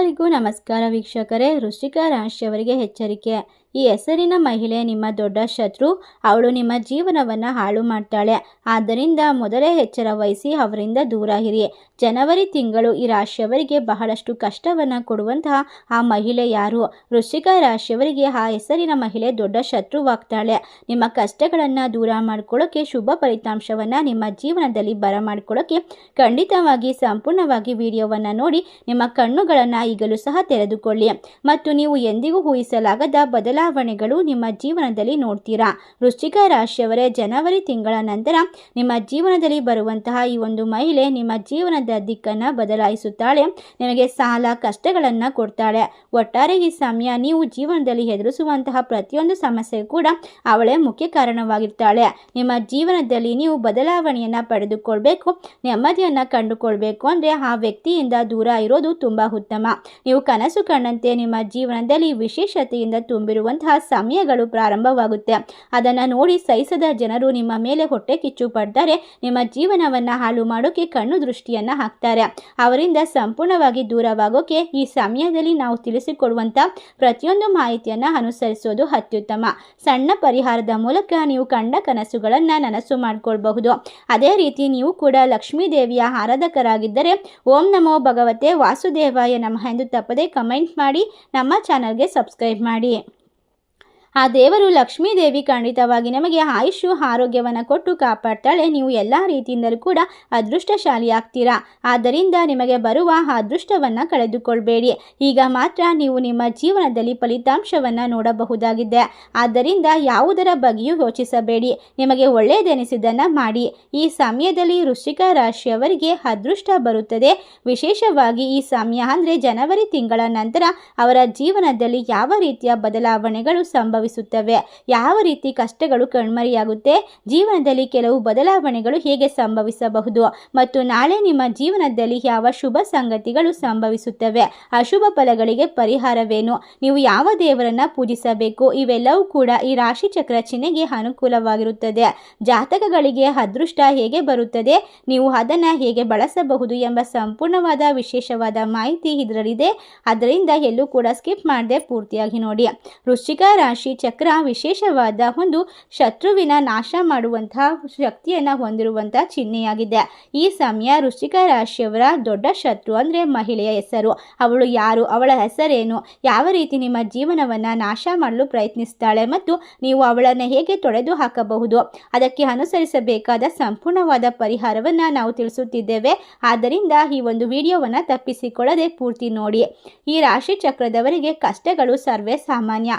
ಎಲ್ಲರಿಗೂ ನಮಸ್ಕಾರ ವೀಕ್ಷಕರೇ. ವೃಶ್ಚಿಕ ರಾಶಿಯವರಿಗೆ ಎಚ್ಚರಿಕೆ. ಈ ಹೆಸರಿನ ಮಹಿಳೆ ನಿಮ್ಮ ದೊಡ್ಡ ಶತ್ರು. ಅವಳು ನಿಮ್ಮ ಜೀವನವನ್ನು ಹಾಳು ಮಾಡ್ತಾಳೆ. ಆದ್ದರಿಂದ ಮೊದಲೇ ಎಚ್ಚರ ವಹಿಸಿ ಅವರಿಂದ ದೂರ ಇರಿ. ಜನವರಿ ತಿಂಗಳು ಈ ರಾಶಿಯವರಿಗೆ ಬಹಳಷ್ಟು ಕಷ್ಟವನ್ನು ಕೊಡುವಂತಹ ಆ ಮಹಿಳೆ ಯಾರು? ವೃಶ್ಚಿಕ ರಾಶಿಯವರಿಗೆ ಆ ಹೆಸರಿನ ಮಹಿಳೆ ದೊಡ್ಡ ಶತ್ರುವಾಗ್ತಾಳೆ. ನಿಮ್ಮ ಕಷ್ಟಗಳನ್ನು ದೂರ ಮಾಡ್ಕೊಳ್ಳೋಕೆ ಶುಭ ಫಲಿತಾಂಶವನ್ನು ನಿಮ್ಮ ಜೀವನದಲ್ಲಿ ಬರಮಾಡಿಕೊಳ್ಳೋಕೆ ಖಂಡಿತವಾಗಿ ಸಂಪೂರ್ಣವಾಗಿ ವಿಡಿಯೋವನ್ನು ನೋಡಿ ನಿಮ್ಮ ಕಣ್ಣುಗಳನ್ನು ಈಗಲೂ ಸಹ ತೆರೆದುಕೊಳ್ಳಿ. ಮತ್ತು ನೀವು ಎಂದಿಗೂ ಊಹಿಸಲಾಗದ ಬದಲಾವಣೆಗಳು ನಿಮ್ಮ ಜೀವನದಲ್ಲಿ ನೋಡ್ತೀರಾ? ವೃಶ್ಚಿಕ ರಾಶಿಯವರೇ, ಜನವರಿ ತಿಂಗಳ ನಂತರ ನಿಮ್ಮ ಜೀವನದಲ್ಲಿ ಬರುವಂತಹ ಈ ಒಂದು ಮಹಿಳೆ ನಿಮ್ಮ ಜೀವನದ ದಿಕ್ಕನ್ನು ಬದಲಾಯಿಸುತ್ತಾಳೆ. ನಿಮಗೆ ಸಾಲ, ಕಷ್ಟಗಳನ್ನು ಕೊಡ್ತಾಳೆ. ಒಟ್ಟಾರೆ ಈ ಸಮಯ ನೀವು ಜೀವನದಲ್ಲಿ ಎದುರಿಸುವಂತಹ ಪ್ರತಿಯೊಂದು ಸಮಸ್ಯೆ ಕೂಡ ಅವಳೇ ಮುಖ್ಯ ಕಾರಣವಾಗಿರ್ತಾಳೆ. ನಿಮ್ಮ ಜೀವನದಲ್ಲಿ ನೀವು ಬದಲಾವಣೆಯನ್ನು ಪಡೆದುಕೊಳ್ಬೇಕು, ನೆಮ್ಮದಿಯನ್ನು ಕಂಡುಕೊಳ್ಬೇಕು. ಅಂದರೆ ಆ ವ್ಯಕ್ತಿಯಿಂದ ದೂರ ಇರೋದು ತುಂಬ ಉತ್ತಮ. ನೀವು ಕನಸು ಕಂಡಂತೆ ನಿಮ್ಮ ಜೀವನದಲ್ಲಿ ವಿಶೇಷತೆಯಿಂದ ತುಂಬಿರುವಂತಹ ಸಮಯಗಳು ಪ್ರಾರಂಭವಾಗುತ್ತೆ. ಅದನ್ನು ನೋಡಿ ಸಹಿಸದ ಜನರು ನಿಮ್ಮ ಮೇಲೆ ಹೊಟ್ಟೆ ಕಿಚ್ಚು ಪಡ್ತಾರೆ, ನಿಮ್ಮ ಜೀವನವನ್ನು ಹಾಳು ಮಾಡೋಕೆ ಕಣ್ಣು ದೃಷ್ಟಿಯನ್ನು ಹಾಕ್ತಾರೆ. ಅವರಿಂದ ಸಂಪೂರ್ಣವಾಗಿ ದೂರವಾಗೋಕೆ ಈ ಸಮಯದಲ್ಲಿ ನಾವು ತಿಳಿಸಿಕೊಡುವಂಥ ಪ್ರತಿಯೊಂದು ಮಾಹಿತಿಯನ್ನು ಅನುಸರಿಸೋದು ಅತ್ಯುತ್ತಮ. ಸಣ್ಣ ಪರಿಹಾರದ ಮೂಲಕ ನೀವು ಕಂಡ ಕನಸುಗಳನ್ನು ನನಸು ಮಾಡಿಕೊಳ್ಬಹುದು. ಅದೇ ರೀತಿ ನೀವು ಕೂಡ ಲಕ್ಷ್ಮೀ ದೇವಿಯ ಆರಾಧಕರಾಗಿದ್ದರೆ, ಓಂ ನಮೋ ಭಗವತೆ ವಾಸುದೇವಾಯ ನಮಃ ಎಂದು ತಪ್ಪದೇ ಕಮೆಂಟ್ ಮಾಡಿ ನಮ್ಮ ಚಾನಲ್ಗೆ ಸಬ್ಸ್ಕ್ರೈಬ್ ಮಾಡಿ. ಆ ದೇವರು ಲಕ್ಷ್ಮೀದೇವಿ ಖಂಡಿತವಾಗಿ ನಮಗೆ ಆಯುಷು, ಆರೋಗ್ಯವನ್ನು ಕೊಟ್ಟು ಕಾಪಾಡ್ತಾಳೆ. ನೀವು ಎಲ್ಲ ರೀತಿಯಿಂದಲೂ ಕೂಡ ಅದೃಷ್ಟಶಾಲಿ ಆಗ್ತೀರಾ ಆದ್ದರಿಂದ ನಿಮಗೆ ಬರುವ ಅದೃಷ್ಟವನ್ನು ಕಳೆದುಕೊಳ್ಬೇಡಿ. ಈಗ ಮಾತ್ರ ನೀವು ನಿಮ್ಮ ಜೀವನದಲ್ಲಿ ಫಲಿತಾಂಶವನ್ನು ನೋಡಬಹುದಾಗಿದೆ. ಆದ್ದರಿಂದ ಯಾವುದರ ಬಗ್ಗೆಯೂ ಯೋಚಿಸಬೇಡಿ. ನಿಮಗೆ ಒಳ್ಳೆಯದೆನಿಸಿದ್ದನ್ನು ಮಾಡಿ. ಈ ಸಮಯದಲ್ಲಿ ವೃಶ್ಚಿಕ ರಾಶಿಯವರಿಗೆ ಅದೃಷ್ಟ ಬರುತ್ತದೆ. ವಿಶೇಷವಾಗಿ ಈ ಸಮಯ ಅಂದರೆ ಜನವರಿ ತಿಂಗಳ ನಂತರ ಅವರ ಜೀವನದಲ್ಲಿ ಯಾವ ರೀತಿಯ ಬದಲಾವಣೆಗಳು ಸಂಭವಿಸುತ್ತವೆ. ಯಾವ ರೀತಿ ಕಷ್ಟಗಳು ಕಣ್ಮರೆಯಾಗುತ್ತೆ? ಜೀವನದಲ್ಲಿ ಕೆಲವು ಬದಲಾವಣೆಗಳು ಹೇಗೆ ಸಂಭವಿಸಬಹುದು? ಮತ್ತು ನಾಳೆ ನಿಮ್ಮ ಜೀವನದಲ್ಲಿ ಯಾವ ಶುಭ ಸಂಗತಿಗಳು ಸಂಭವಿಸುತ್ತವೆ? ಅಶುಭ ಫಲಗಳಿಗೆ ಪರಿಹಾರವೇನು? ನೀವು ಯಾವ ದೇವರನ್ನ ಪೂಜಿಸಬೇಕು? ಇವೆಲ್ಲವೂ ಕೂಡ ಈ ರಾಶಿ ಚಕ್ರ ಚಿಹ್ನೆಗೆ ಅನುಕೂಲವಾಗಿರುತ್ತದೆ. ಜಾತಕಗಳಿಗೆ ಅದೃಷ್ಟ ಹೇಗೆ ಬರುತ್ತದೆ? ನೀವು ಅದನ್ನು ಹೇಗೆ ಬಳಸಬಹುದು ಎಂಬ ಸಂಪೂರ್ಣವಾದ ವಿಶೇಷವಾದ ಮಾಹಿತಿ ಇದರಲ್ಲಿದೆ. ಅದರಿಂದ ಎಲ್ಲೂ ಕೂಡ ಸ್ಕಿಪ್ ಮಾಡದೆ ಪೂರ್ತಿಯಾಗಿ ನೋಡಿ. ವೃಶ್ಚಿಕ ರಾಶಿ ಚಕ್ರ ವಿಶೇಷವಾದ ಒಂದು ಶತ್ರುವಿನ ನಾಶ ಮಾಡುವಂತಹ ಶಕ್ತಿಯನ್ನು ಹೊಂದಿರುವಂತಹ ಚಿಹ್ನೆಯಾಗಿದೆ. ಈ ಸಮಯ ವೃಶ್ಚಿಕ ರಾಶಿಯವರ ದೊಡ್ಡ ಶತ್ರು ಅಂದರೆ ಮಹಿಳೆಯ ಹೆಸರು. ಅವಳು ಯಾರು, ಅವಳ ಹೆಸರೇನು, ಯಾವ ರೀತಿ ನಿಮ್ಮ ಜೀವನವನ್ನು ನಾಶ ಮಾಡಲು ಪ್ರಯತ್ನಿಸ್ತಾಳೆ ಮತ್ತು ನೀವು ಅವಳನ್ನು ಹೇಗೆ ತೊಡೆದು ಹಾಕಬಹುದು. ಅದಕ್ಕೆ ಅನುಸರಿಸಬೇಕಾದ ಸಂಪೂರ್ಣವಾದ ಪರಿಹಾರವನ್ನು ನಾವು ತಿಳಿಸುತ್ತಿದ್ದೇವೆ. ಆದ್ದರಿಂದ ಈ ಒಂದು ವಿಡಿಯೋವನ್ನು ತಪ್ಪಿಸಿಕೊಳ್ಳದೆ ಪೂರ್ತಿ ನೋಡಿ. ಈ ರಾಶಿ ಚಕ್ರದವರಿಗೆ ಕಷ್ಟಗಳು ಸರ್ವೇ ಸಾಮಾನ್ಯ.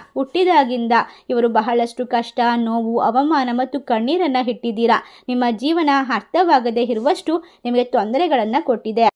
ಹುಟ್ಟಿದಾಗಿಂದ ಇವರು ಬಹಳಷ್ಟು ಕಷ್ಟ, ನೋವು, ಅವಮಾನ ಮತ್ತು ಕಣ್ಣೀರನ್ನು ಇಟ್ಟಿದ್ದೀರಾ ನಿಮ್ಮ ಜೀವನ ಅರ್ಥವಾಗದೇ ಇರುವಷ್ಟು ನಿಮಗೆ ತೊಂದರೆಗಳನ್ನು ಕೊಟ್ಟಿದೆ.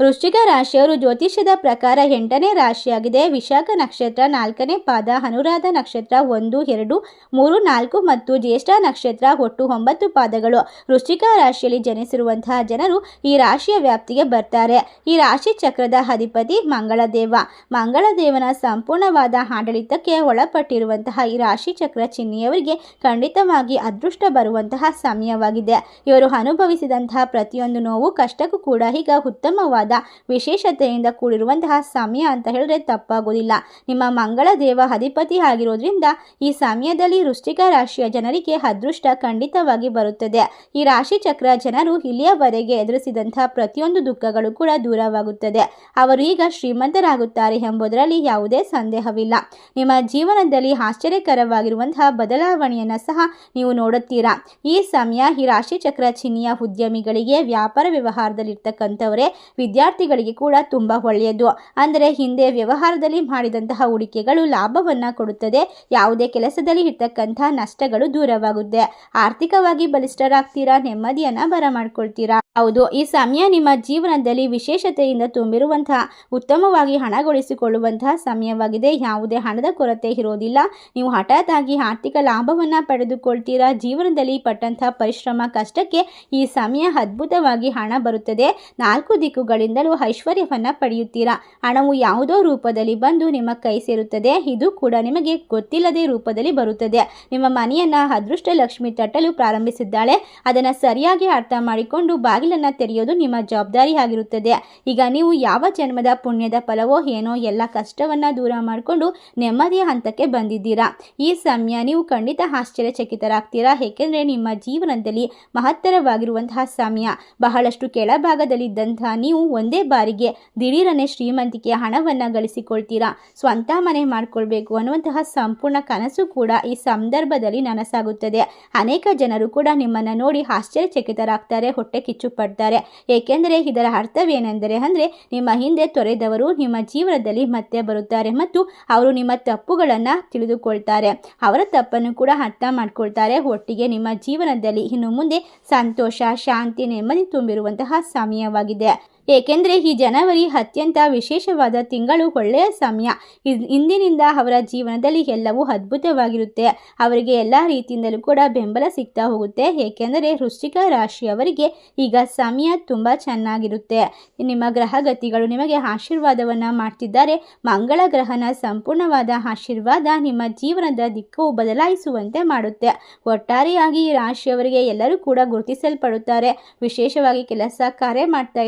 ವೃಶ್ಚಿಕ ರಾಶಿಯವರು ಜ್ಯೋತಿಷ್ಯದ ಪ್ರಕಾರ ಎಂಟನೇ ರಾಶಿಯಾಗಿದೆ. ವಿಶಾಖ ನಕ್ಷತ್ರ ನಾಲ್ಕನೇ ಪಾದ, ಅನುರಾಧ ನಕ್ಷತ್ರ ಒಂದು, ಎರಡು, ಮೂರು, ನಾಲ್ಕು ಮತ್ತು ಜ್ಯೇಷ್ಠ ನಕ್ಷತ್ರ ಒಟ್ಟು ಒಂಬತ್ತು ಪಾದಗಳು. ವೃಶ್ಚಿಕ ರಾಶಿಯಲ್ಲಿ ಜನಿಸಿರುವಂತಹ ಜನರು ಈ ರಾಶಿಯ ವ್ಯಾಪ್ತಿಗೆ ಬರ್ತಾರೆ. ಈ ರಾಶಿ ಚಕ್ರದ ಅಧಿಪತಿ ಮಂಗಳದೇವ. ಮಂಗಳದೇವನ ಸಂಪೂರ್ಣವಾದ ಆಡಳಿತಕ್ಕೆ ಒಳಪಟ್ಟಿರುವಂತಹ ಈ ರಾಶಿ ಚಕ್ರ ಚಿಹ್ನೆಯವರಿಗೆ ಖಂಡಿತವಾಗಿ ಅದೃಷ್ಟ ಬರುವಂತಹ ಸಮಯವಾಗಿದೆ. ಇವರು ಅನುಭವಿಸಿದಂತಹ ಪ್ರತಿಯೊಂದು ನೋವು, ಕಷ್ಟಕ್ಕೂ ಕೂಡ ಈಗ ಉತ್ತಮವಾದ ವಿಶೇಷತೆಯಿಂದ ಕೂಡಿರುವಂತಹ ಸಮಯ ಅಂತ ಹೇಳಿದ್ರೆ ತಪ್ಪಾಗೋದಿಲ್ಲ. ನಿಮ್ಮ ಮಂಗಳ ದೇವ ಅಧಿಪತಿ ಆಗಿರೋದ್ರಿಂದ ಈ ಸಮಯದಲ್ಲಿ ವೃಶ್ಚಿಕ ರಾಶಿಯ ಜನರಿಗೆ ಅದೃಷ್ಟ ಖಂಡಿತವಾಗಿ ಬರುತ್ತದೆ. ಈ ರಾಶಿ ಚಕ್ರ ಜನರು ಇಲ್ಲಿಯವರೆಗೆ ಎದುರಿಸಿದಂತಹ ಪ್ರತಿಯೊಂದು ದುಃಖಗಳು ಕೂಡ ದೂರವಾಗುತ್ತದೆ. ಅವರು ಈಗ ಶ್ರೀಮಂತರಾಗುತ್ತಾರೆ ಎಂಬುದರಲ್ಲಿ ಯಾವುದೇ ಸಂದೇಹವಿಲ್ಲ. ನಿಮ್ಮ ಜೀವನದಲ್ಲಿ ಆಶ್ಚರ್ಯಕರವಾಗಿರುವಂತಹ ಬದಲಾವಣೆಯನ್ನು ಸಹ ನೀವು ನೋಡುತ್ತೀರಾ? ಈ ಸಮಯ ಈ ರಾಶಿ ಚಕ್ರ ಚಿಹ್ನೆಯ ಉದ್ಯಮಿಗಳಿಗೆ ವ್ಯಾಪಾರ ವ್ಯವಹಾರದಲ್ಲಿರ್ತಕ್ಕಂಥವರೇ ವಿದ್ಯಾರ್ಥಿಗಳಿಗೆ ಕೂಡ ತುಂಬ ಒಳ್ಳೆಯದು. ಅಂದರೆ ಹಿಂದೆ ವ್ಯವಹಾರದಲ್ಲಿ ಮಾಡಿದಂತಹ ಹೂಡಿಕೆಗಳು ಲಾಭವನ್ನು ಕೊಡುತ್ತದೆ. ಯಾವುದೇ ಕೆಲಸದಲ್ಲಿ ಇರ್ತಕ್ಕಂತಹ ನಷ್ಟಗಳು ದೂರವಾಗುತ್ತೆ. ಆರ್ಥಿಕವಾಗಿ ಬಲಿಷ್ಠರಾಗ್ತೀರಾ? ನೆಮ್ಮದಿಯನ್ನು ಬರಮಾಡ್ಕೊಳ್ತೀರಾ ಹೌದು, ಈ ಸಮಯ ನಿಮ್ಮ ಜೀವನದಲ್ಲಿ ವಿಶೇಷತೆಯಿಂದ ತುಂಬಿರುವಂತಹ, ಉತ್ತಮವಾಗಿ ಹಣಗೊಳಿಸಿಕೊಳ್ಳುವಂತಹ ಸಮಯವಾಗಿದೆ. ಯಾವುದೇ ಹಣದ ಕೊರತೆ ಇರೋದಿಲ್ಲ. ನೀವು ಹಠಾತ್ ಆಗಿ ಆರ್ಥಿಕ ಲಾಭವನ್ನು ಪಡೆದುಕೊಳ್ತೀರಾ? ಜೀವನದಲ್ಲಿ ಪಟ್ಟಂತಹ ಪರಿಶ್ರಮ, ಕಷ್ಟಕ್ಕೆ ಈ ಸಮಯ ಅದ್ಭುತವಾಗಿ ಹಣ ಬರುತ್ತದೆ. ನಾಲ್ಕು ದಿಕ್ಕುಗಳಿಂದ ಅದರಿಂದಲೂ ಐಶ್ವರ್ಯವನ್ನ ಪಡೆಯುತ್ತೀರಾ? ಹಣವು ಯಾವುದೋ ರೂಪದಲ್ಲಿ ಬಂದು ನಿಮ್ಮ ಕೈ ಸೇರುತ್ತದೆ. ಇದು ಕೂಡ ನಿಮಗೆ ಗೊತ್ತಿಲ್ಲದೆ ರೂಪದಲ್ಲಿ ಬರುತ್ತದೆ. ನಿಮ್ಮ ಮನೆಯನ್ನ ಅದೃಷ್ಟ ಲಕ್ಷ್ಮಿ ತಟ್ಟಲು ಪ್ರಾರಂಭಿಸಿದ್ದಾಳೆ. ಅದನ್ನು ಸರಿಯಾಗಿ ಅರ್ಥ ಮಾಡಿಕೊಂಡು ಬಾಗಿಲನ್ನು ತೆರೆಯೋದು ನಿಮ್ಮ ಜವಾಬ್ದಾರಿ ಆಗಿರುತ್ತದೆ ಈಗ ನೀವು ಯಾವ ಜನ್ಮದ ಪುಣ್ಯದ ಫಲವೋ ಏನೋ ಎಲ್ಲ ಕಷ್ಟವನ್ನ ದೂರ ಮಾಡಿಕೊಂಡು ನೆಮ್ಮದಿಯ ಹಂತಕ್ಕೆ ಬಂದಿದ್ದೀರಾ? ಈ ಸಮಯ ನೀವು ಖಂಡಿತ ಆಶ್ಚರ್ಯಚಕಿತರಾಗ್ತೀರಾ? ಏಕೆಂದರೆ ನಿಮ್ಮ ಜೀವನದಲ್ಲಿ ಮಹತ್ತರವಾಗಿರುವಂತಹ ಸಮಯ. ಬಹಳಷ್ಟು ಕೆಳಭಾಗದಲ್ಲಿದ್ದಂತಹ ನೀವು ಒಂದೇ ಬಾರಿಗೆ ದಿಢೀರನೆ ಶ್ರೀಮಂತಿಕೆಯ ಹಣವನ್ನು ಗಳಿಸಿಕೊಳ್ತೀರಾ? ಸ್ವಂತ ಮನೆ ಮಾಡಿಕೊಳ್ಬೇಕು ಅನ್ನುವಂತಹ ಸಂಪೂರ್ಣ ಕನಸು ಕೂಡ ಈ ಸಂದರ್ಭದಲ್ಲಿ ನನಸಾಗುತ್ತದೆ. ಅನೇಕ ಜನರು ಕೂಡ ನಿಮ್ಮನ್ನು ನೋಡಿ ಆಶ್ಚರ್ಯಚಕಿತರಾಗ್ತಾರೆ, ಹೊಟ್ಟೆ ಕಿಚ್ಚು ಪಡ್ತಾರೆ. ಏಕೆಂದರೆ ಇದರ ಅರ್ಥವೇನೆಂದರೆ ಅಂದರೆ ನಿಮ್ಮ ಹಿಂದೆ ತೊರೆದವರು ನಿಮ್ಮ ಜೀವನದಲ್ಲಿ ಮತ್ತೆ ಬರುತ್ತಾರೆ ಮತ್ತು ಅವರು ನಿಮ್ಮ ತಪ್ಪುಗಳನ್ನು ತಿಳಿದುಕೊಳ್ತಾರೆ. ಅವರ ತಪ್ಪನ್ನು ಕೂಡ ಅರ್ಥ ಮಾಡ್ಕೊಳ್ತಾರೆ. ಒಟ್ಟಿಗೆ ನಿಮ್ಮ ಜೀವನದಲ್ಲಿ ಇನ್ನು ಮುಂದೆ ಸಂತೋಷ, ಶಾಂತಿ, ನೆಮ್ಮದಿ ತುಂಬಿರುವಂತಹ ಸಮಯವಾಗಿದೆ. ಏಕೆಂದರೆ ಈ ಜನವರಿ ಅತ್ಯಂತ ವಿಶೇಷವಾದ ತಿಂಗಳು ಒಳ್ಳೆಯ ಸಮಯ. ಇದ್- ಇಂದಿನಿಂದ ಅವರ ಜೀವನದಲ್ಲಿ ಎಲ್ಲವೂ ಅದ್ಭುತವಾಗಿರುತ್ತೆ. ಅವರಿಗೆ ಎಲ್ಲ ರೀತಿಯಿಂದಲೂ ಕೂಡ ಬೆಂಬಲ ಸಿಗ್ತಾ ಹೋಗುತ್ತೆ. ಏಕೆಂದರೆ ವೃಶ್ಚಿಕ ರಾಶಿಯವರಿಗೆ ಈಗ ಸಮಯ ತುಂಬ ಚೆನ್ನಾಗಿರುತ್ತೆ. ನಿಮ್ಮ ಗ್ರಹಗತಿಗಳು ನಿಮಗೆ ಆಶೀರ್ವಾದವನ್ನು ಮಾಡ್ತಿದ್ದಾರೆ. ಮಂಗಳ ಗ್ರಹನ ಸಂಪೂರ್ಣವಾದ ಆಶೀರ್ವಾದ ನಿಮ್ಮ ಜೀವನದ ದಿಕ್ಕು ಬದಲಾಯಿಸುವಂತೆ ಮಾಡುತ್ತೆ. ಒಟ್ಟಾರೆಯಾಗಿ ಈ ರಾಶಿಯವರಿಗೆ ಎಲ್ಲರೂ ಕೂಡ ಗುರುತಿಸಲ್ಪಡುತ್ತಾರೆ. ವಿಶೇಷವಾಗಿ ಕೆಲಸ ಕಾರ್ಯ ಮಾಡ್ತಾ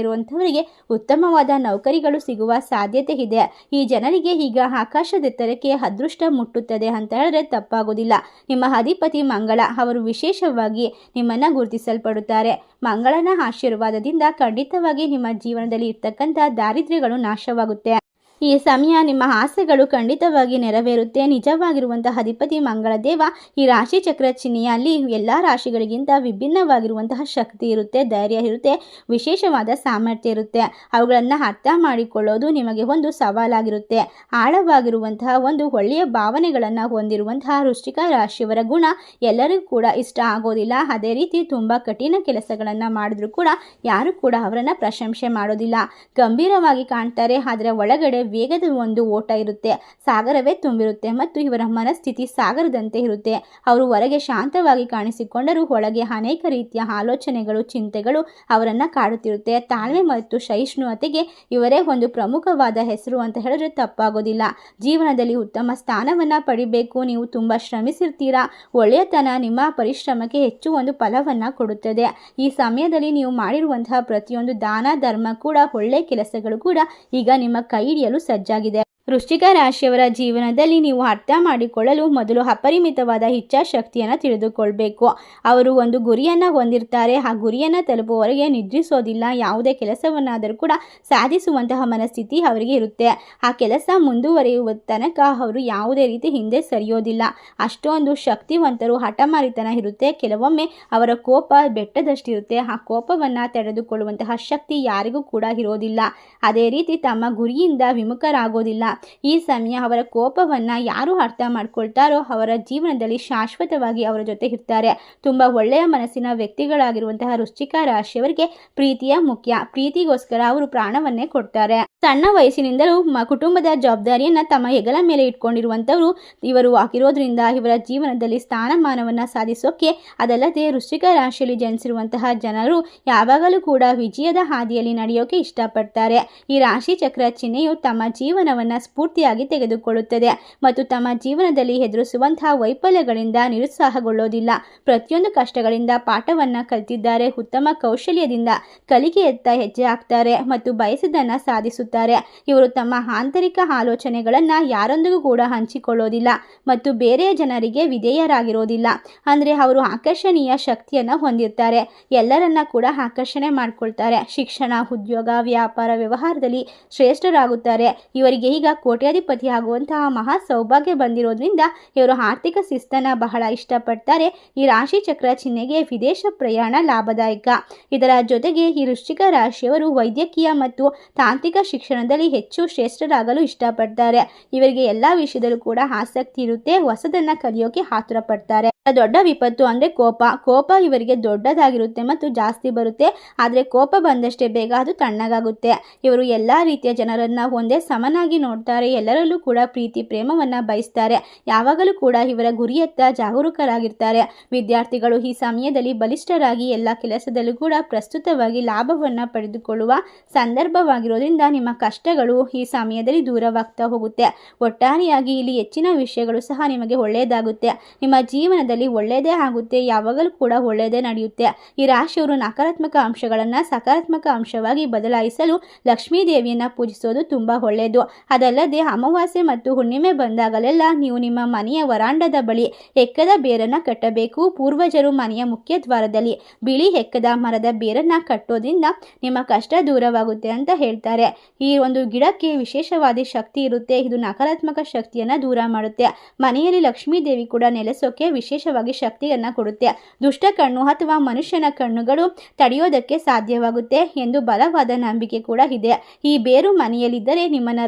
ಇರುವಂಥವರಿಗೆ ಉತ್ತಮವಾದ ನೌಕರಿಗಳು ಸಿಗುವ ಸಾಧ್ಯತೆ ಇದೆ. ಈ ಜನರಿಗೆ ಈಗ ಆಕಾಶದೆತ್ತರಕ್ಕೆ ಅದೃಷ್ಟ ಮುಟ್ಟುತ್ತದೆ ಅಂತ ಹೇಳಿದ್ರೆ ತಪ್ಪಾಗುವುದಿಲ್ಲ ನಿಮ್ಮ ಅಧಿಪತಿ ಮಂಗಳ ಅವರು ವಿಶೇಷವಾಗಿ ನಿಮ್ಮನ್ನ ಗುರುತಿಸಲ್ಪಡುತ್ತಾರೆ. ಮಂಗಳನ ಆಶೀರ್ವಾದದಿಂದ ಖಂಡಿತವಾಗಿ ನಿಮ್ಮ ಜೀವನದಲ್ಲಿ ಇರ್ತಕ್ಕಂಥ ದಾರಿದ್ರ್ಯಗಳು ನಾಶವಾಗುತ್ತೆ. ಈ ಸಮಯ ನಿಮ್ಮ ಆಸೆಗಳು ಖಂಡಿತವಾಗಿ ನೆರವೇರುತ್ತೆ. ನಿಜವಾಗಿರುವಂತಹ ಅಧಿಪತಿ ಮಂಗಳದೇವ ಈ ರಾಶಿ ಚಕ್ರ ಚಿಹ್ನೆಯಲ್ಲಿ ಎಲ್ಲ ರಾಶಿಗಳಿಗಿಂತ ವಿಭಿನ್ನವಾಗಿರುವಂತಹ ಶಕ್ತಿ ಇರುತ್ತೆ, ಧೈರ್ಯ ಇರುತ್ತೆ, ವಿಶೇಷವಾದ ಸಾಮರ್ಥ್ಯ ಇರುತ್ತೆ. ಅವುಗಳನ್ನು ಅರ್ಥ ಮಾಡಿಕೊಳ್ಳೋದು ನಿಮಗೆ ಒಂದು ಸವಾಲಾಗಿರುತ್ತೆ. ಆಳವಾಗಿರುವಂತಹ ಒಂದು ಒಳ್ಳೆಯ ಭಾವನೆಗಳನ್ನು ಹೊಂದಿರುವಂತಹ ವೃಶ್ಚಿಕ ರಾಶಿಯವರ ಗುಣ ಎಲ್ಲರಿಗೂ ಕೂಡ ಇಷ್ಟ ಆಗೋದಿಲ್ಲ. ಅದೇ ರೀತಿ ತುಂಬ ಕಠಿಣ ಕೆಲಸಗಳನ್ನು ಮಾಡಿದ್ರೂ ಕೂಡ ಯಾರು ಕೂಡ ಅವರನ್ನು ಪ್ರಶಂಸೆ ಮಾಡೋದಿಲ್ಲ. ಗಂಭೀರವಾಗಿ ಕಾಣ್ತಾರೆ, ಆದರೆ ಒಳಗಡೆ ವೇಗದ ಒಂದು ಓಟ ಇರುತ್ತೆ, ಸಾಗರವೇ ತುಂಬಿರುತ್ತೆ ಮತ್ತು ಇವರ ಮನಸ್ಥಿತಿ ಸಾಗರದಂತೆ ಇರುತ್ತೆ. ಅವರು ಹೊರಗೆ ಶಾಂತವಾಗಿ ಕಾಣಿಸಿಕೊಂಡರೂ ಒಳಗೆ ಅನೇಕ ರೀತಿಯ ಆಲೋಚನೆಗಳು, ಚಿಂತೆಗಳು ಅವರನ್ನು ಕಾಡುತ್ತಿರುತ್ತೆ. ತಾಳ್ಮೆ ಮತ್ತು ಸಹಿಷ್ಣುತೆಗೆ ಇವರೇ ಒಂದು ಪ್ರಮುಖವಾದ ಹೆಸರು ಅಂತ ಹೇಳಿದ್ರೆ ತಪ್ಪಾಗೋದಿಲ್ಲ. ಜೀವನದಲ್ಲಿ ಉತ್ತಮ ಸ್ಥಾನವನ್ನು ಪಡಿಬೇಕು, ನೀವು ತುಂಬ ಶ್ರಮಿಸಿರ್ತೀರಾ? ಒಳ್ಳೆಯತನ ನಿಮ್ಮ ಪರಿಶ್ರಮಕ್ಕೆ ಹೆಚ್ಚು ಒಂದು ಫಲವನ್ನು ಕೊಡುತ್ತದೆ. ಈ ಸಮಯದಲ್ಲಿ ನೀವು ಮಾಡಿರುವಂತಹ ಪ್ರತಿಯೊಂದು ದಾನ, ಧರ್ಮ ಕೂಡ ಒಳ್ಳೆಯ ಕೆಲಸಗಳು ಕೂಡ ಈಗ ನಿಮ್ಮ ಕೈ ಹಿಡಿಯಲು ಸಜ್ಜಾಗಿದೆ ವೃಶ್ಚಿಕ ರಾಶಿಯವರ ಜೀವನದಲ್ಲಿ ನೀವು ಅರ್ಥ ಮಾಡಿಕೊಳ್ಳಲು ಮೊದಲು ಅಪರಿಮಿತವಾದ ಇಚ್ಛಾಶಕ್ತಿಯನ್ನು ತಿಳಿದುಕೊಳ್ಬೇಕು. ಅವರು ಒಂದು ಗುರಿಯನ್ನು ಹೊಂದಿರ್ತಾರೆ. ಆ ಗುರಿಯನ್ನು ತಲುಪುವವರೆಗೆ ನಿದ್ರಿಸೋದಿಲ್ಲ. ಯಾವುದೇ ಕೆಲಸವನ್ನಾದರೂ ಕೂಡ ಸಾಧಿಸುವಂತಹ ಮನಸ್ಥಿತಿ ಅವರಿಗೆ ಇರುತ್ತೆ. ಆ ಕೆಲಸ ಮುಂದುವರಿಯುವ ತನಕ ಅವರು ಯಾವುದೇ ರೀತಿ ಹಿಂದೆ ಸರಿಯೋದಿಲ್ಲ. ಅಷ್ಟೊಂದು ಶಕ್ತಿವಂತರು, ಹಠಮಾರಿತನ ಇರುತ್ತೆ. ಕೆಲವೊಮ್ಮೆ ಅವರ ಕೋಪ ಬೆಟ್ಟದಷ್ಟಿರುತ್ತೆ. ಆ ಕೋಪವನ್ನು ತಡೆದುಕೊಳ್ಳುವಂತಹ ಶಕ್ತಿ ಯಾರಿಗೂ ಕೂಡ ಇರೋದಿಲ್ಲ. ಅದೇ ರೀತಿ ತಮ್ಮ ಗುರಿಯಿಂದ ವಿಮುಖರಾಗೋದಿಲ್ಲ. ಈ ಸಮಯ ಅವರ ಕೋಪವನ್ನು ಯಾರು ಅರ್ಥ ಮಾಡ್ಕೊಳ್ತಾರೋ ಅವರ ಜೀವನದಲ್ಲಿ ಶಾಶ್ವತವಾಗಿ ಅವರ ಜೊತೆ ಇರ್ತಾರೆ. ತುಂಬ ಒಳ್ಳೆಯ ಮನಸ್ಸಿನ ವ್ಯಕ್ತಿಗಳಾಗಿರುವಂತಹ ವೃಶ್ಚಿಕ ರಾಶಿಯವರಿಗೆ ಪ್ರೀತಿಯ ಮುಖ್ಯ. ಪ್ರೀತಿಗೋಸ್ಕರ ಅವರು ಪ್ರಾಣವನ್ನೇ ಕೊಡ್ತಾರೆ. ಸಣ್ಣ ವಯಸ್ಸಿನಿಂದಲೂ ಕುಟುಂಬದ ಜವಾಬ್ದಾರಿಯನ್ನು ತಮ್ಮ ಹೆಗಲ ಮೇಲೆ ಇಟ್ಕೊಂಡಿರುವಂಥವರು, ಇವರು ಆಗಿರೋದ್ರಿಂದ ಇವರ ಜೀವನದಲ್ಲಿ ಸ್ಥಾನಮಾನವನ್ನು ಸಾಧಿಸೋಕೆ ಅದಲ್ಲದೆ ವೃಶ್ಚಿಕ ರಾಶಿಯಲ್ಲಿ ಜನಿಸಿರುವಂತಹ ಜನರು ಯಾವಾಗಲೂ ಕೂಡ ವಿಜಯದ ಹಾದಿಯಲ್ಲಿ ನಡೆಯೋಕೆ ಇಷ್ಟಪಡ್ತಾರೆ. ಈ ರಾಶಿ ಚಕ್ರ ಚಿಹ್ನೆಯು ತಮ್ಮ ಜೀವನವನ್ನು ಸ್ಫೂರ್ತಿಯಾಗಿ ತೆಗೆದುಕೊಳ್ಳುತ್ತದೆ ಮತ್ತು ತಮ್ಮ ಜೀವನದಲ್ಲಿ ಎದುರಿಸುವಂತಹ ವೈಫಲ್ಯಗಳಿಂದ ನಿರುತ್ಸಾಹಗೊಳ್ಳೋದಿಲ್ಲ ಪ್ರತಿಯೊಂದು ಕಷ್ಟಗಳಿಂದ ಪಾಠವನ್ನು ಕಲಿತಿದ್ದಾರೆ. ಉತ್ತಮ ಕೌಶಲ್ಯದಿಂದ ಕಲಿಕೆಯತ್ತ ಹೆಜ್ಜೆ ಹಾಕ್ತಾರೆ ಮತ್ತು ಬಯಸಿದ್ದನ್ನು ಸಾಧಿಸುತ್ತಾರೆ. ಇವರು ತಮ್ಮ ಆಂತರಿಕ ಆಲೋಚನೆಗಳನ್ನು ಯಾರೊಂದಿಗೂ ಕೂಡ ಹಂಚಿಕೊಳ್ಳೋದಿಲ್ಲ ಮತ್ತು ಬೇರೆ ಜನರಿಗೆ ವಿಧೇಯರಾಗಿರೋದಿಲ್ಲ. ಅಂದರೆ ಅವರು ಆಕರ್ಷಣೀಯ ಶಕ್ತಿಯನ್ನು ಹೊಂದಿರ್ತಾರೆ. ಎಲ್ಲರನ್ನ ಕೂಡ ಆಕರ್ಷಣೆ ಮಾಡಿಕೊಳ್ತಾರೆ. ಶಿಕ್ಷಣ, ಉದ್ಯೋಗ, ವ್ಯಾಪಾರ, ವ್ಯವಹಾರದಲ್ಲಿ ಶ್ರೇಷ್ಠರಾಗುತ್ತಾರೆ. ಇವರಿಗೆ ಈಗ ಕೋಟ್ಯಾಧಿಪತಿ ಆಗುವಂತಹ ಮಹಾ ಸೌಭಾಗ್ಯ ಬಂದಿರೋದ್ರಿಂದ ಇವರು ಆರ್ಥಿಕ ಶಿಸ್ತನ್ನು ಬಹಳ ಇಷ್ಟಪಡ್ತಾರೆ. ಈ ರಾಶಿ ಚಕ್ರ ಚಿಹ್ನೆಗೆ ವಿದೇಶ ಪ್ರಯಾಣ ಲಾಭದಾಯಕ. ಇದರ ಜೊತೆಗೆ ಈ ವೃಶ್ಚಿಕ ರಾಶಿಯವರು ವೈದ್ಯಕೀಯ ಮತ್ತು ತಾಂತ್ರಿಕ ಶಿಕ್ಷಣದಲ್ಲಿ ಹೆಚ್ಚು ಶ್ರೇಷ್ಠರಾಗಲು ಇಷ್ಟಪಡ್ತಾರೆ. ಇವರಿಗೆ ಎಲ್ಲ ವಿಷಯದಲ್ಲೂ ಕೂಡ ಆಸಕ್ತಿ ಇರುತ್ತೆ. ಹೊಸದನ್ನ ಕಲಿಯೋಕೆ ಆತುರ ಪಡ್ತಾರೆ. ದೊಡ್ಡ ವಿಪತ್ತು ಅಂದ್ರೆ ಕೋಪ. ಕೋಪ ಇವರಿಗೆ ದೊಡ್ಡದಾಗಿರುತ್ತೆ ಮತ್ತು ಜಾಸ್ತಿ ಬರುತ್ತೆ. ಆದರೆ ಕೋಪ ಬಂದಷ್ಟೇ ಬೇಗ ಅದು ತಣ್ಣಗಾಗುತ್ತೆ. ಇವರು ಎಲ್ಲ ರೀತಿಯ ಜನರನ್ನ ಒಂದೇ ಸಮನಾಗಿ ನೋಡ್ತಾರೆ ನೋಡ್ತಾರೆ. ಎಲ್ಲರಲ್ಲೂ ಕೂಡ ಪ್ರೀತಿ, ಪ್ರೇಮವನ್ನು ಬಯಸ್ತಾರೆ. ಯಾವಾಗಲೂ ಕೂಡ ಇವರ ಗುರಿಯತ್ತ ಜಾಗರೂಕರಾಗಿರ್ತಾರೆ. ವಿದ್ಯಾರ್ಥಿಗಳು ಈ ಸಮಯದಲ್ಲಿ ಬಲಿಷ್ಠರಾಗಿ ಎಲ್ಲ ಕೆಲಸದಲ್ಲೂ ಕೂಡ ಪ್ರಸ್ತುತವಾಗಿ ಲಾಭವನ್ನು ಪಡೆದುಕೊಳ್ಳುವ ಸಂದರ್ಭವಾಗಿರೋದ್ರಿಂದ ನಿಮ್ಮ ಕಷ್ಟಗಳು ಈ ಸಮಯದಲ್ಲಿ ದೂರವಾಗ್ತಾ ಹೋಗುತ್ತೆ. ಒಟ್ಟಾರೆಯಾಗಿ ಇಲ್ಲಿ ಹೆಚ್ಚಿನ ವಿಷಯಗಳು ಸಹ ನಿಮಗೆ ಒಳ್ಳೆಯದಾಗುತ್ತೆ. ನಿಮ್ಮ ಜೀವನದಲ್ಲಿ ಒಳ್ಳೆಯದೇ ಆಗುತ್ತೆ. ಯಾವಾಗಲೂ ಕೂಡ ಒಳ್ಳೆಯದೇ ನಡೆಯುತ್ತೆ. ಈ ರಾಶಿಯವರು ನಕಾರಾತ್ಮಕ ಅಂಶಗಳನ್ನು ಸಕಾರಾತ್ಮಕ ಅಂಶವಾಗಿ ಬದಲಾಯಿಸಲು ಲಕ್ಷ್ಮೀ ದೇವಿಯನ್ನು ಪೂಜಿಸೋದು ತುಂಬಾ ಒಳ್ಳೆಯದು. ಅದಲ್ಲದೆ ಅಮಾವಾಸ್ಯೆ ಮತ್ತು ಹುಣ್ಣಿಮೆ ಬಂದಾಗಲೆಲ್ಲ ನೀವು ನಿಮ್ಮ ಮನೆಯ ವರಾಂಡದ ಬಳಿ ಹೆಕ್ಕದ ಬೇರನ್ನು ಕಟ್ಟಬೇಕು. ಪೂರ್ವಜರು ಮನೆಯ ಮುಖ್ಯ ದ್ವಾರದಲ್ಲಿ ಬಿಳಿ ಹೆಕ್ಕದ ಮರದ ಬೇರನ್ನು ಕಟ್ಟೋದ್ರಿಂದ ನಿಮ್ಮ ಕಷ್ಟ ದೂರವಾಗುತ್ತೆ ಅಂತ ಹೇಳ್ತಾರೆ. ಈ ಒಂದು ಗಿಡಕ್ಕೆ ವಿಶೇಷವಾದ ಶಕ್ತಿ ಇರುತ್ತೆ. ಇದು ನಕಾರಾತ್ಮಕ ಶಕ್ತಿಯನ್ನು ದೂರ ಮಾಡುತ್ತೆ. ಮನೆಯಲ್ಲಿ ಲಕ್ಷ್ಮೀ ದೇವಿ ಕೂಡ ನೆಲೆಸೋಕೆ ವಿಶೇಷವಾಗಿ ಶಕ್ತಿಯನ್ನು ಕೊಡುತ್ತೆ. ದುಷ್ಟ ಕಣ್ಣು ಅಥವಾ ಮನುಷ್ಯನ ಕಣ್ಣುಗಳು ತಡೆಯೋದಕ್ಕೆ ಸಾಧ್ಯವಾಗುತ್ತೆ ಎಂದು ಬಲವಾದ ನಂಬಿಕೆ ಕೂಡ ಇದೆ. ಈ ಬೇರು ಮನೆಯಲ್ಲಿದ್ದರೆ ನಿಮ್ಮನ್ನು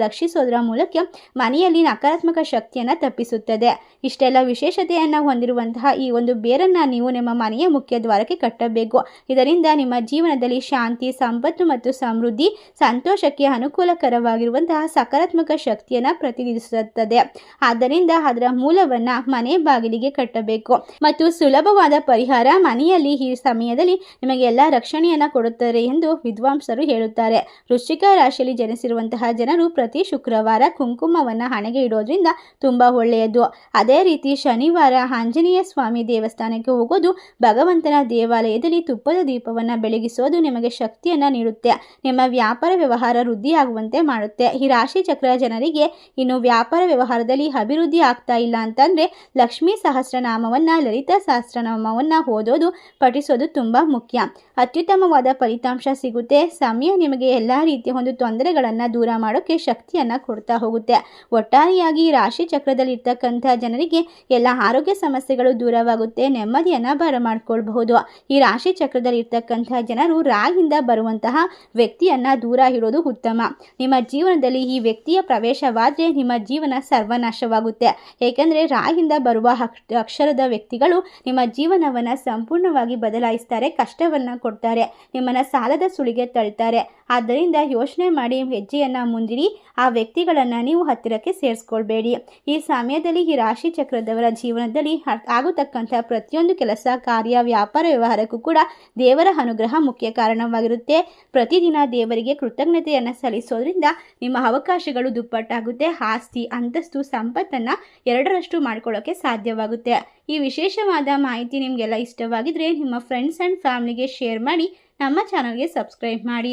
ರಕ್ಷಿಸೋದರ ಮೂಲಕ ಮನೆಯಲ್ಲಿ ನಕಾರಾತ್ಮಕ ಶಕ್ತಿಯನ್ನು ತಪ್ಪಿಸುತ್ತದೆ. ಇಷ್ಟೆಲ್ಲ ವಿಶೇಷತೆಯನ್ನು ಹೊಂದಿರುವಂತಹ ಈ ಒಂದು ಬೇರನ್ನು ನೀವು ನಿಮ್ಮ ಮನೆಯ ಮುಖ್ಯ ದ್ವಾರಕ್ಕೆ ಕಟ್ಟಬೇಕು. ಇದರಿಂದ ನಿಮ್ಮ ಜೀವನದಲ್ಲಿ ಶಾಂತಿ, ಸಂಪತ್ತು ಮತ್ತು ಸಮೃದ್ಧಿ ಸಂತೋಷಕ್ಕೆ ಅನುಕೂಲಕರವಾಗಿರುವಂತಹ ಸಕಾರಾತ್ಮಕ ಶಕ್ತಿಯನ್ನು ಪ್ರತಿನಿಧಿಸುತ್ತದೆ. ಆದ್ದರಿಂದ ಅದರ ಮೂಲವನ್ನು ಮನೆ ಬಾಗಿಲಿಗೆ ಕಟ್ಟಬೇಕು. ಮತ್ತು ಸುಲಭವಾದ ಪರಿಹಾರ ಮನೆಯಲ್ಲಿ ಈ ಸಮಯದಲ್ಲಿ ನಿಮಗೆ ಎಲ್ಲ ರಕ್ಷಣೆಯನ್ನು ಕೊಡುತ್ತಾರೆ ಎಂದು ವಿದ್ವಾಂಸರು ಹೇಳುತ್ತಾರೆ. ವೃಶ್ಚಿಕ ರಾಶಿಯಲ್ಲಿ ಜನಿಸಿರುವಂತಹ ಜನರು ಪ್ರತಿ ಶುಕ್ರವಾರ ಕುಂಕುಮವನ್ನು ಹಣೆಗೆ ಇಡೋದ್ರಿಂದ ತುಂಬ ಒಳ್ಳೆಯದು. ಅದೇ ರೀತಿ ಶನಿವಾರ ಆಂಜನೇಯ ಸ್ವಾಮಿ ದೇವಸ್ಥಾನಕ್ಕೆ ಹೋಗೋದು ಭಗವಂತನ ದೇವಾಲಯದಲ್ಲಿ ತುಪ್ಪದ ದೀಪವನ್ನು ಬೆಳಗಿಸೋದು ನಿಮಗೆ ಶಕ್ತಿಯನ್ನು ನೀಡುತ್ತೆ. ನಿಮ್ಮ ವ್ಯಾಪಾರ ವ್ಯವಹಾರ ವೃದ್ಧಿಯಾಗುವಂತೆ ಮಾಡುತ್ತೆ. ಈ ರಾಶಿ ಚಕ್ರ ಜನರಿಗೆ ಇನ್ನು ವ್ಯಾಪಾರ ವ್ಯವಹಾರದಲ್ಲಿ ಅಭಿವೃದ್ಧಿ ಆಗ್ತಾ ಇಲ್ಲ ಅಂತಂದರೆ ಲಕ್ಷ್ಮೀ ಸಹಸ್ರನಾಮವನ್ನು, ಲಲಿತಾ ಸಹಸ್ರನಾಮವನ್ನು ಓದೋದು, ಪಠಿಸೋದು ತುಂಬ ಮುಖ್ಯ. ಅತ್ಯುತ್ತಮವಾದ ಫಲಿತಾಂಶ ಸಿಗುತ್ತೆ. ಸಮಯ ನಿಮಗೆ ಎಲ್ಲ ರೀತಿಯ ಒಂದು ತೊಂದರೆಗಳನ್ನು ದೂರ ಮಾಡೋಕ್ಕೆ ಶಕ್ತಿಯನ್ನು ಕೊಡ್ತಾ ಹೋಗುತ್ತೆ. ಒಟ್ಟಾರೆಯಾಗಿ ರಾಶಿ ಚಕ್ರದಲ್ಲಿ ಇರ್ತಕ್ಕಂಥ ಜನರಿಗೆ ಎಲ್ಲ ಆರೋಗ್ಯ ಸಮಸ್ಯೆಗಳು ದೂರವಾಗುತ್ತೆ. ನೆಮ್ಮದಿಯನ್ನು ಬರಮಾಡ್ಕೊಳ್ಬಹುದು ಈ ರಾಶಿ ಚಕ್ರದಲ್ಲಿ ಇರ್ತಕ್ಕಂಥ ಜನರು ರಾಯಿಂದ ಬರುವಂತಹ ವ್ಯಕ್ತಿಯನ್ನು ದೂರ ಇರೋದು ಉತ್ತಮ. ನಿಮ್ಮ ಜೀವನದಲ್ಲಿ ಈ ವ್ಯಕ್ತಿಯ ಪ್ರವೇಶವಾದರೆ ನಿಮ್ಮ ಜೀವನ ಸರ್ವನಾಶವಾಗುತ್ತೆ. ಏಕೆಂದರೆ ರಾಯಿಂದ ಬರುವ ಅಕ್ಷ- ಅಕ್ಷರದ ವ್ಯಕ್ತಿಗಳು ನಿಮ್ಮ ಜೀವನವನ್ನು ಸಂಪೂರ್ಣವಾಗಿ ಬದಲಾಯಿಸ್ತಾರೆ, ಕಷ್ಟವನ್ನು ಕೊಡ್ತಾರೆ, ನಿಮ್ಮನ್ನು ಸಾಲದ ಸುಳಿಗೆ ತಳ್ತಾರೆ. ಆದ್ದರಿಂದ ಯೋಚನೆ ಮಾಡಿ ಹೆಜ್ಜೆಯನ್ನು ಮುಂದಿಡಿ. ಆ ವ್ಯಕ್ತಿಗಳನ್ನು ನೀವು ಹತ್ತಿರಕ್ಕೆ ಸೇರಿಸ್ಕೊಳ್ಬೇಡಿ. ಈ ಸಮಯದಲ್ಲಿ ಈ ರಾಶಿ ಚಕ್ರದವರ ಜೀವನದಲ್ಲಿ ಆಗತಕ್ಕಂಥ ಪ್ರತಿಯೊಂದು ಕೆಲಸ, ಕಾರ್ಯ, ವ್ಯಾಪಾರ ವ್ಯವಹಾರಕ್ಕೂ ಕೂಡ ದೇವರ ಅನುಗ್ರಹ ಮುಖ್ಯ ಕಾರಣವಾಗಿರುತ್ತೆ. ಪ್ರತಿದಿನ ದೇವರಿಗೆ ಕೃತಜ್ಞತೆಯನ್ನು ಸಲ್ಲಿಸೋದ್ರಿಂದ ನಿಮ್ಮ ಅವಕಾಶಗಳು ದುಪ್ಪಟ್ಟಾಗುತ್ತೆ. ಆಸ್ತಿ, ಅಂತಸ್ತು, ಸಂಪತ್ತನ್ನು ಎರಡರಷ್ಟು ಮಾಡ್ಕೊಳ್ಳೋಕ್ಕೆ ಸಾಧ್ಯವಾಗುತ್ತೆ. ಈ ವಿಶೇಷವಾದ ಮಾಹಿತಿ ನಿಮಗೆಲ್ಲ ಇಷ್ಟವಾಗಿದ್ರೆ ನಿಮ್ಮ ಫ್ರೆಂಡ್ಸ್ ಆ್ಯಂಡ್ ಫ್ಯಾಮ್ಲಿಗೆ ಶೇರ್ ಮಾಡಿ, ನಮ್ಮ ಚಾನಲ್ಗೆ ಸಬ್ಸ್ಕ್ರೈಬ್ ಮಾಡಿ.